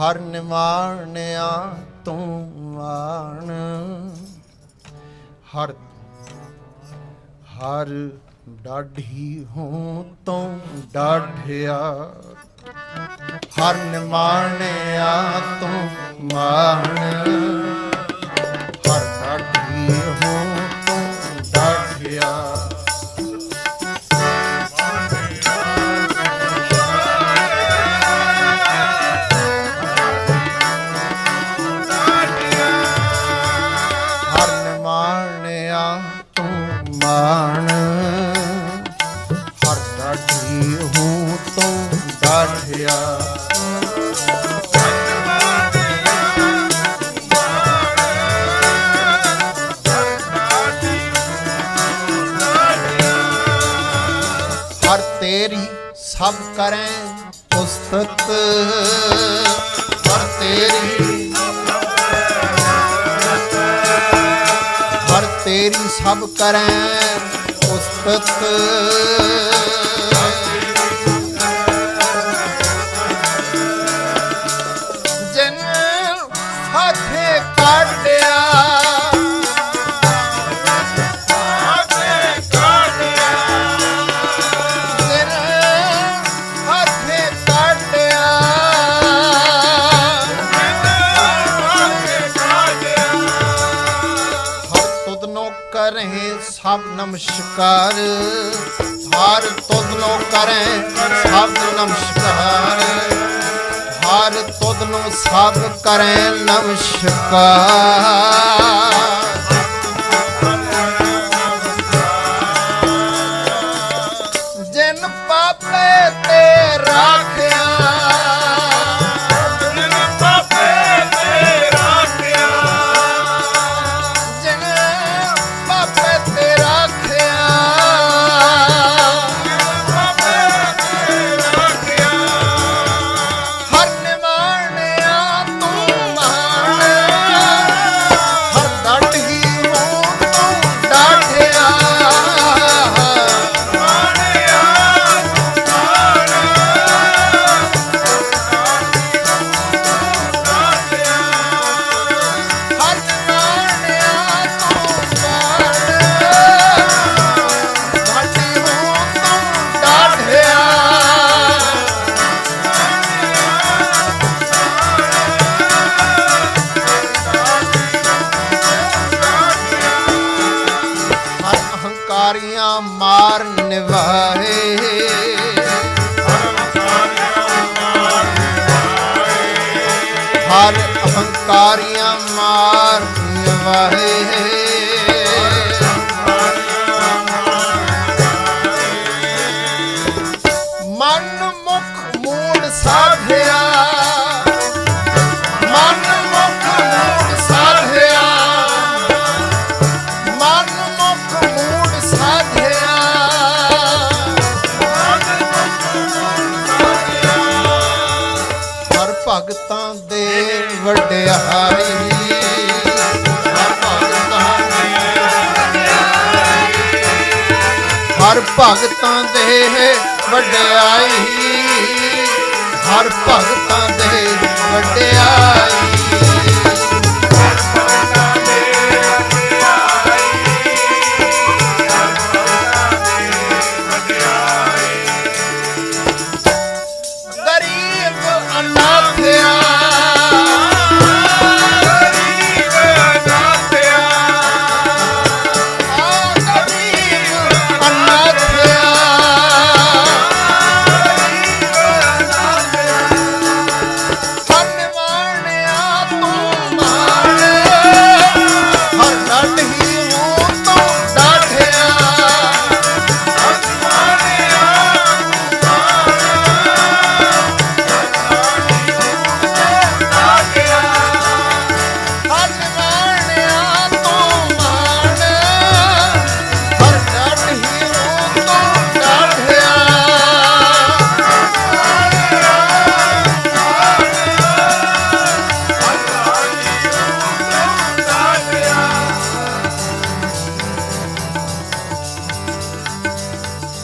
ਹਰ ਨਿਵਾਣਿਆ ਤੂੰ ਆਣ। ਹਰ ਹਰ ਡਾਢੀ ਹੂੰ ਤੂੰ ਡਾਢਿਆ। ਹਰ ਨਿਮਾਣਿਆ ਤੂੰ ਮਾਣ ਡਾਢਿਆ ਹਰ ਤੇਰੀ ਸਭ ਕਰੈ ਉਸਤਤ। ਹਰ ਤੇਰੀ ਹਰ ਤੇਰੀ ਸਭ ਕਰੈ ਉਸਤਤ। ਸਭ ਨਮਸਕਾਰ। ਹਰ ਤੁਧ ਨੋ ਕਰੇ ਸਭ ਨਮਸਕਾਰ। ਹਰ ਤੁਧ ਨੂੰ ਸਭ ਕਰੇ ਨਮਸਕਾਰ। ਮਾਰ ਨਿਵਾਏ ਹਰ ਅਹੰਕਾਰੀਆਂ ਮਾਰ ਨਿਵਾਏ ਮਨ ਮੁਖ ਮੂੜ ਸਾਧਿਆ ਦੇ ਵਡਿਆਈ ਹਰ ਭਗਤਾਂ ਦੇ ਵਡਿਆਈ ਹਰ ਭਗਤਾਂ ਦੇ ਵਡਿਆਈ ਗਰੀਬ ਅਨਾਥ